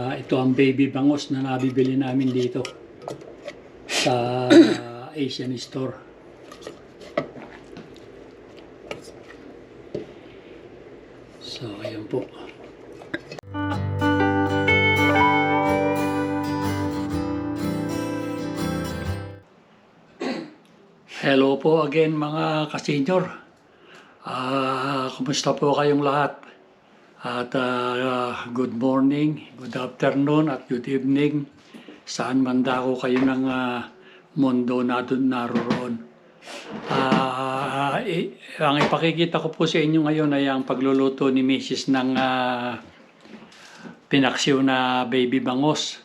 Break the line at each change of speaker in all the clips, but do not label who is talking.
Ah, ito ang baby bangos na nabibili namin dito sa ah, Asian store. So, ayan po. Hello po again mga kasenyor. Ah, kumusta po kayong lahat? At ah, good morning, good afternoon at good evening. Saan man dako kayo ng ah, mundo na naroon. Ah, i- ang ipakikita ko po sa inyo ngayon ay ang pagluluto ni Mrs. ng ah, pinaksiw na baby bangos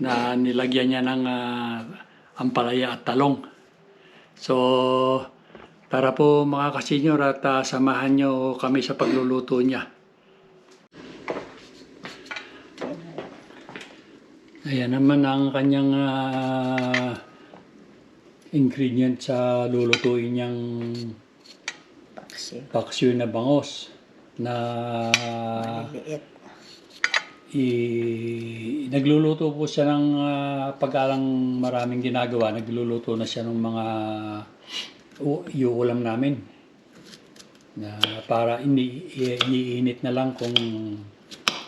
na nilagyan niya ng ah, ampalaya at talong. So, tara po mga kasenyor at ah, samahan nyo kami sa pagluluto niya. Ayan naman ang kanyang ah, ingredient sa lulutuin niyang
Paksi.
paksiw na bangos na i, nagluluto po siya ng ah, pag-alang maraming ginagawa. Nagluluto na siya ng mga u- iuulam namin. Na para ini, iniinit na lang kung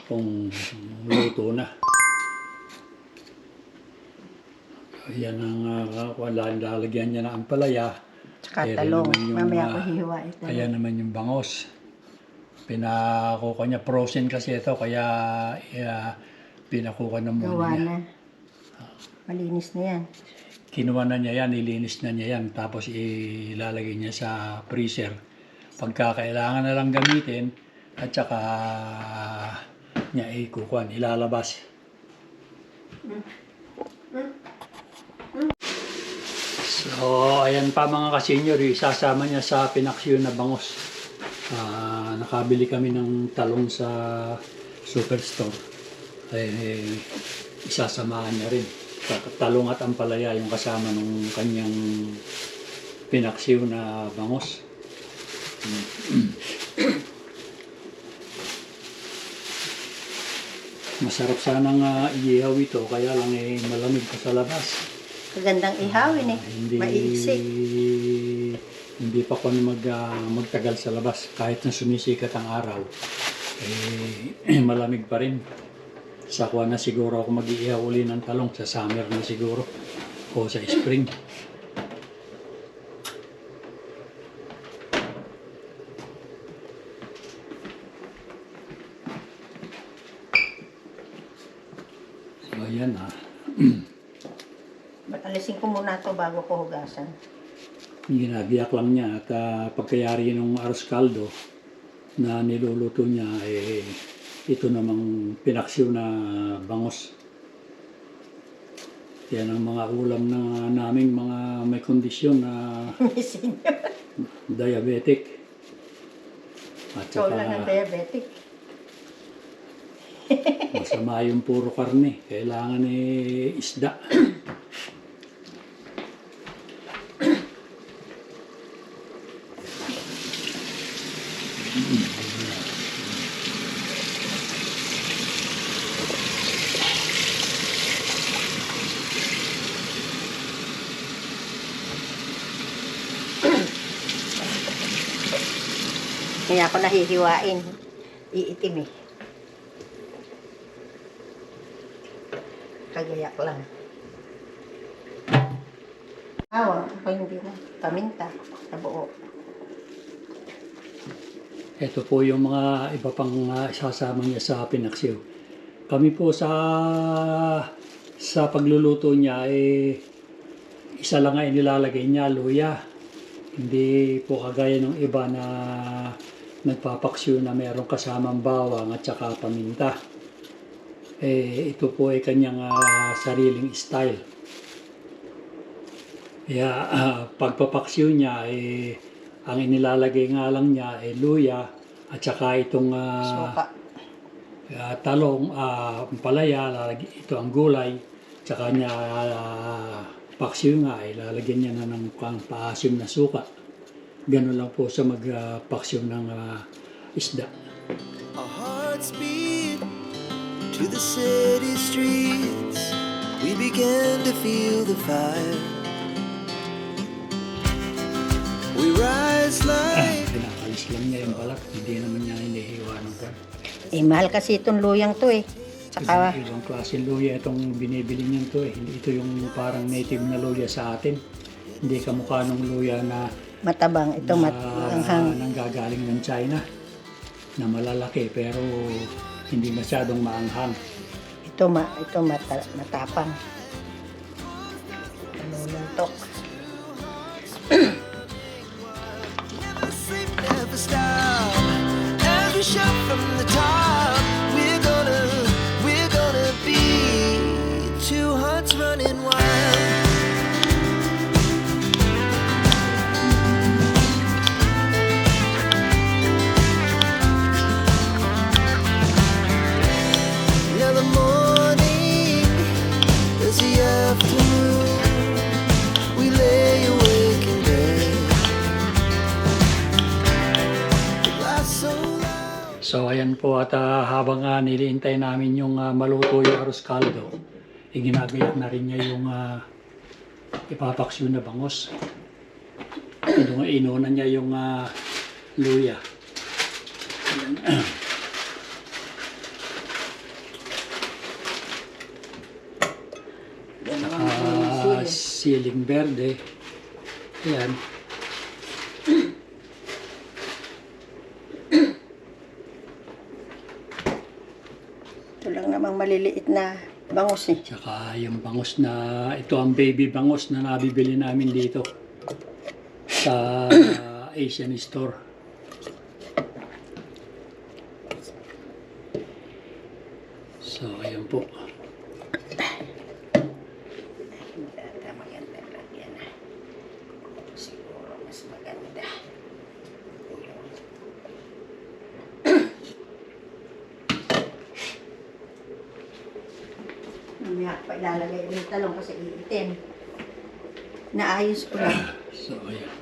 kung luto na. Ayan ang uh, wala lalagyan niya ng ampalaya.
Tsaka
Ayan
talong.
yung,
Mamaya
ah,
ko hihiwain talong.
Ayan naman yung bangos. Pinakuha niya, frozen kasi ito, kaya uh, pinakuha na muna
Gawa
niya.
na. Malinis na yan.
Kinuha na niya yan, nilinis na niya yan, tapos ilalagay niya sa freezer. Pagka kailangan na lang gamitin, at saka niya ikukuhan, ilalabas. So, ayan pa mga kasenyor, isasama niya sa pinaksyon na bangos. Ah, nakabili kami ng talong sa superstore. Eh, isasamahan niya rin. Talong at ampalaya yung kasama ng kanyang pinaksiw na bangos. Masarap sanang uh, iihaw ito, kaya lang eh, malamig pa sa labas.
Kagandang ihawin eh.
Hindi,
Maiiksi.
hindi pa ako mag, ah, magtagal sa labas. Kahit na sumisikat ang araw, eh, malamig pa rin. Sa kuha na siguro ako mag-iihaw uli ng talong. Sa summer na siguro. O sa spring. So, ayan ah.
Alisin ko muna to bago ko hugasan.
Ginabiyak lang niya at ah, pagkayari ng aros kaldo na niluluto niya eh ito namang pinaksiw na bangos. Yan ang mga ulam na naming mga may kondisyon na diabetic. At saka
lang ang diabetic.
masama yung puro karne. Kailangan eh isda.
Kaya ako nahihiwain. Iitim eh. Kagayak lang. Awa, ako hindi na. Paminta. Sa buo.
Ito po yung mga iba pang uh, isasama niya sa pinaksiw. Kami po sa sa pagluluto niya eh isa lang nga inilalagay niya, luya. Hindi po kagaya ng iba na nagpapaksiw na mayroong kasamang bawang at saka paminta. Eh, ito po ay kanyang ah, sariling style. Kaya ah, pagpapaksiw niya, eh, ang inilalagay nga lang niya ay luya at saka itong
Suka.
ah, talong, ah, palaya, ito ang gulay, tsaka niya ah, paksiw nga, ilalagyan niya na ng pang paasim na suka. Ganun lang po sa magpaksiw ng ah, isda.
Our hearts beat to the city streets, we began to feel the fire. We rise like
Pinakalis lang niya yung balat. Hindi naman niya hinihiwa ng gan.
Eh, mahal kasi itong luyang to eh. Tsaka,
Ibang klase luya itong binibili niyan to eh. Hindi ito yung parang native na luya sa atin. Hindi kamukha ng luya na
matabang. Ito, mat
na
anghang.
nanggagaling ng China na malalaki pero hindi masyadong maanghang.
Ito, ma ito mata matapang. Naluluntok.
Po at ah, habang uh, niliintay namin yung ah, maluto yung arroz caldo, eh, ginagayak na rin niya yung uh, ipapaksyo na bangos. Ino, inuna niya yung ah, luya. Ah,
uh,
siling verde. Ayan.
Ito lang namang maliliit na bangus eh.
Tsaka yung bangos na, ito ang baby bangos na nabibili namin dito sa Asian store. So, ayan po.
Maganda, maganda lang yan. ah. Siguro mas maganda. Mamaya pa ilalagay yung talong kasi iitim. Naayos ko lang.
So, ayan.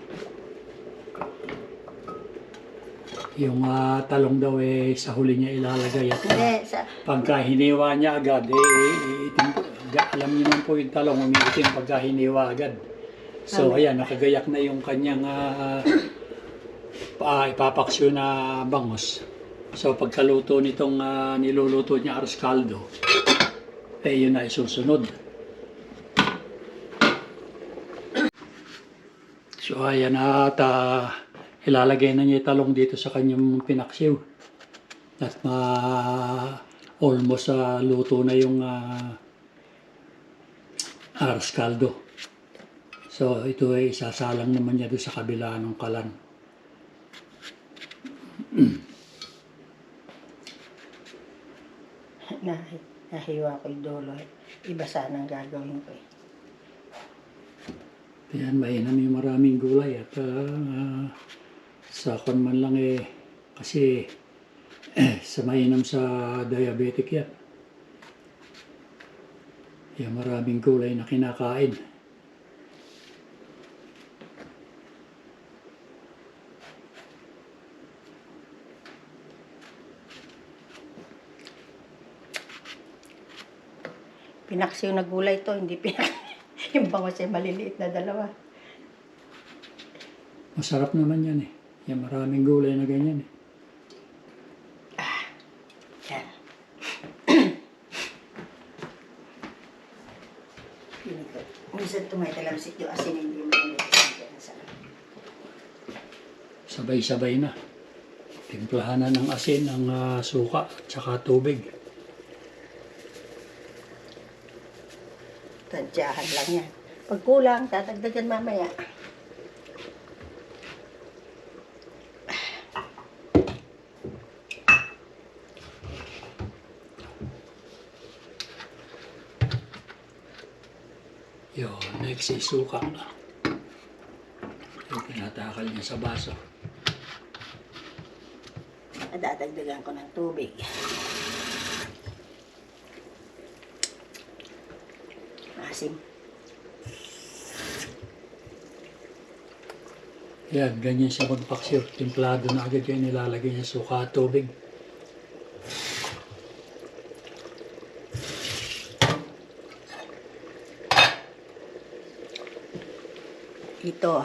Yung ah, talong daw eh, sa huli niya ilalagay at ah,
Hindi, sa,
pagka hiniwa niya agad, eh, iitim po. Ga- Alam niyo naman po yung talong, umiitim pagka hiniwa agad. So,
Tama.
ayan, nakagayak na yung kanyang uh, pa, ipapaksyo na bangos. So, pagkaluto nitong ah, niluluto niya aros caldo, yun na isusunod. So, ayan at ah, ilalagay na niya talong dito sa kanyang pinaksiw. At ma almost sa luto na yung uh, aros caldo. So ito ay isasalang naman niya doon sa kabila ng kalan.
nah, nahiwa ko yung dulo. Iba sanang gagawin ko eh.
Ayan, mainam yung maraming gulay at ah, sa kon man lang eh, kasi eh, sa mainam sa diabetic yan. Yung maraming gulay na kinakain.
Pinaksiw na gulay to, hindi pinak... yung bangos ay maliliit na dalawa.
Masarap naman yan eh. Yung maraming gulay na ganyan eh.
Yan. Pinikot. Minsan tumatalamsik yung asin, hindi mo
Sabay-sabay na. Timplahan na ng asin, ng ah, suka, at saka tubig.
Tadyahan lang yan. Pag kulang, tatagdagan mamaya.
Yun, next is suka. Yung tinatakal niya sa baso.
Dadagdagan ko ng tubig. maasim.
Yan, ganyan siya magpaksir. Timplado na agad yan, nilalagay niya suka at tubig.
Ito,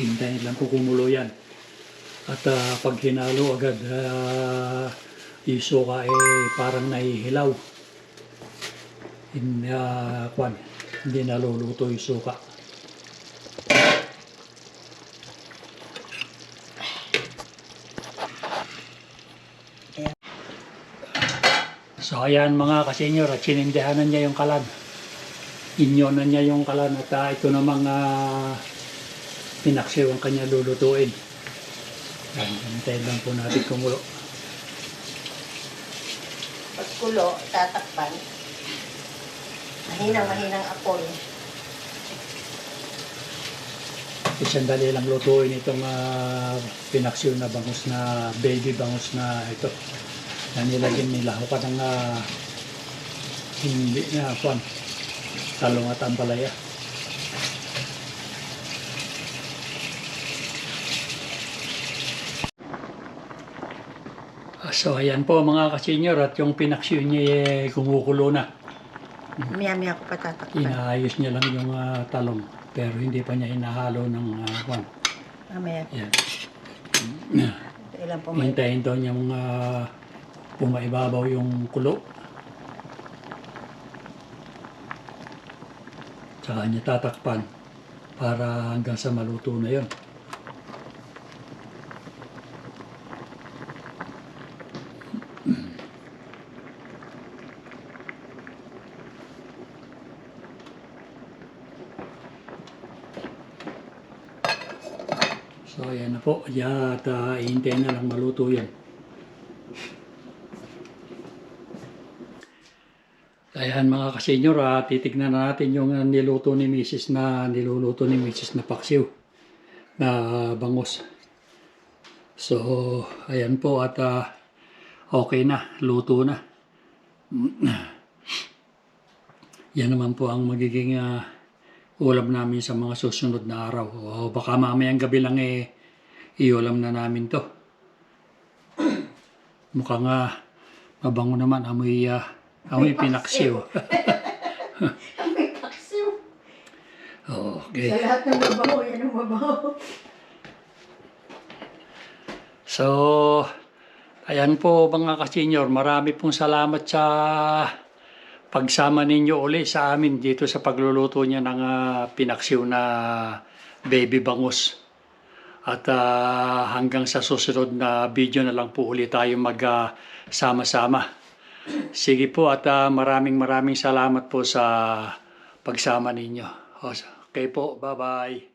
Hintayin lang po kumulo yan. At ah, pag hinalo agad, uh, yung suka eh parang nahihilaw. In, ah, kwan, hindi naluluto yung suka. So ayan mga kasenyor, at sinindihanan niya yung kalan. Inyonan niya yung kalan at ah, ito namang uh, pinaksiw ang kanya lulutuin. Hintayin lang po natin kumulo.
Pagkulo, tatakpan. Mahinang mahinang apoy.
Isang dali lang lutuin itong uh, pinaksiw na bangus na baby bangus na ito. Na nilagyan nila ko ng uh, hindi na kwan. Talong at ampalaya. So ayan po mga kasenyor at yung pinaksiw niya eh, kumukulo na.
Maya-maya ko pa tatakpan.
Inaayos niya lang yung ah, talong pero hindi pa niya hinahalo ng uh, kwan.
Mamaya.
Yan.
Ilan po may...
Hintayin daw niya mga pumaibabaw yung kulo. Tsaka niya tatakpan para hanggang sa maluto na yon. Po. Ayan, at uh, ihintayin na lang maluto yan. Ayan mga kasenyor, ah, titignan na natin yung ah, niluto ni Mrs. na niluluto ni Mrs. na paksiw na ah, bangus. So, ayan po at ah, okay na, luto na. Yan naman po ang magiging ah, ulam namin sa mga susunod na araw. O baka mamayang gabi lang eh, iulam na namin to. Mukhang nga mabango naman, amoy, ah, amoy pinaksiw.
May paksiw.
okay.
Sa lahat ng mabaho, yan ang mabaho.
So, ayan po mga kasenyor, marami pong salamat sa pagsama ninyo uli sa amin dito sa pagluluto niya ng ah, pinaksiw na baby bangus. At ah, hanggang sa susunod na video na lang po uli tayo magsama-sama. Sige po at ah, maraming maraming salamat po sa pagsama ninyo. Okay po, bye-bye.